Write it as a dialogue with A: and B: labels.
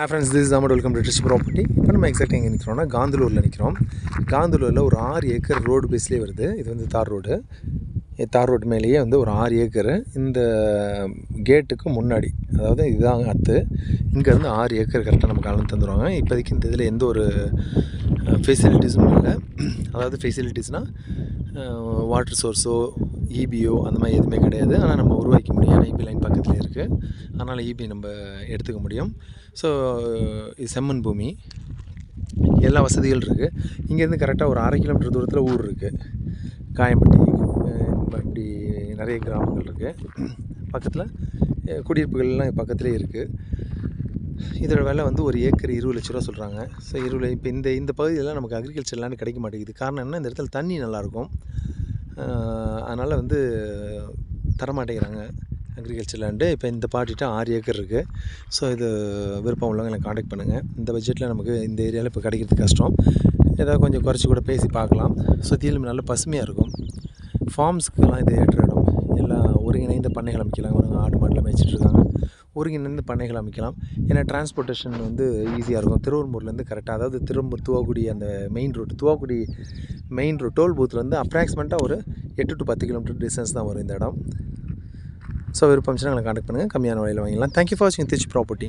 A: Hi friends this அமட் welcome to rich property இப்போ நம்ம எக்ஸாக்ட் எங்கே நிற்கிறோம்னா காந்தலூரில் நிற்கிறோம் காந்தலூரில் ஒரு ஆறு ஏக்கர் ரோடு பேஸ்லேயே வருது. இது வந்து தார் ரோடு தார் ரோடு மேலேயே வந்து ஒரு ஆறு ஏக்கரு. இந்த கேட்டுக்கு முன்னாடி அதாவது இதுதான் அத்து இங்கேருந்து ஆறு ஏக்கர் கரெக்டாக நமக்கு அளந்து தந்துடுவாங்க இப்போதைக்கு இந்த இதில் எந்த ஒரு ஃபெசிலிட்டிஸும் இல்லை. அதாவது ஃபெசிலிட்டிஸ்னால் வாட்டர் சோர்ஸோ இபிஓ அந்த மாதிரி எதுவுமே கிடையாது. ஆனால் நம்ம உருவாக்க முடியும். ஏன்னா இபி லைன் பக்கத்தில் இருக்குது அதனால் இபி நம்ம எடுத்துக்க முடியும். ஸோ இது செம்மண் பூமி. எல்லா வசதிகள் இருக்குது இங்கேருந்து கரெக்டாக ஒரு அரை கிலோமீட்டர் தூரத்தில் ஊர் இருக்குது காயம்பட்டி இப்படி நிறைய கிராமங்கள் இருக்குது பக்கத்தில் குடியிருப்புகள்லாம் பக்கத்துலேயே இருக்குது இதோட விலை வந்து ஒரு ஏக்கர் இருபது லட்ச ரூபா சொல்கிறாங்க ஸோ இருபது இப்போ இந்த இந்த பகுதியெல்லாம் நமக்கு அக்ரிகல்ச்சர் லேண்ட் கிடைக்க மாட்டேங்குது. காரணம் என்ன? இந்த இடத்துல தண்ணி நல்லாயிருக்கும் அதனால் வந்து தரமாட்டேங்கிறாங்க. அக்ரிகல்ச்சர் லேண்டு இப்போ இந்த பாட்டிட்ட ஆறு ஏக்கர் இருக்குது ஸோ இது விருப்பம் உள்ளவங்க எனக்கு காண்டாக்ட் பண்ணுங்கள் இந்த பட்ஜெட்டில் நமக்கு இந்த ஏரியாவில் இப்போ கிடைக்கிறது கஷ்டம். ஏதாவது கொஞ்சம் குறைச்சி கூட பேசி பார்க்கலாம். சுற்றிலும் நல்ல பசுமையாக இருக்கும். ஃபார்ம்ஸ்க்கெல்லாம் இது ஏற்ற இடம். எல்லாம் ஒருங்கிணைந்த பண்ணைகள் அமைக்கலாம் ஒரு ஆடு மாடுலாம் மேய்ச்சிட்டு இருக்காங்க. ஒருங்கிணைந்து பண்ணைகள் அமைக்கலாம். ஏன்னா டிரான்ஸ்போர்ட்டேஷன் வந்து ஈஸியாக இருக்கும். திருவள்ளூர்லேருந்து கரெக்டாக அதாவது திருவள்ளூர் துவாக்குடி அந்த main road Thuvakudi main road toll பூத்துலேருந்து அப்ராக்சிமேட்டாக ஒரு எட்டு டு பத்து கிலோமீட்டர் டிஸ்டன்ஸ் தான் வரும் இந்த இடம். ஸோ விருப்பம் எங்களை காண்டக்ட் பண்ணுங்கள் கம்மியான வழியில் வாங்கிக்கலாம் தேங்க்யூ ஃபார் வாட்சிங் திருச்சி ப்ராப்பர்ட்டி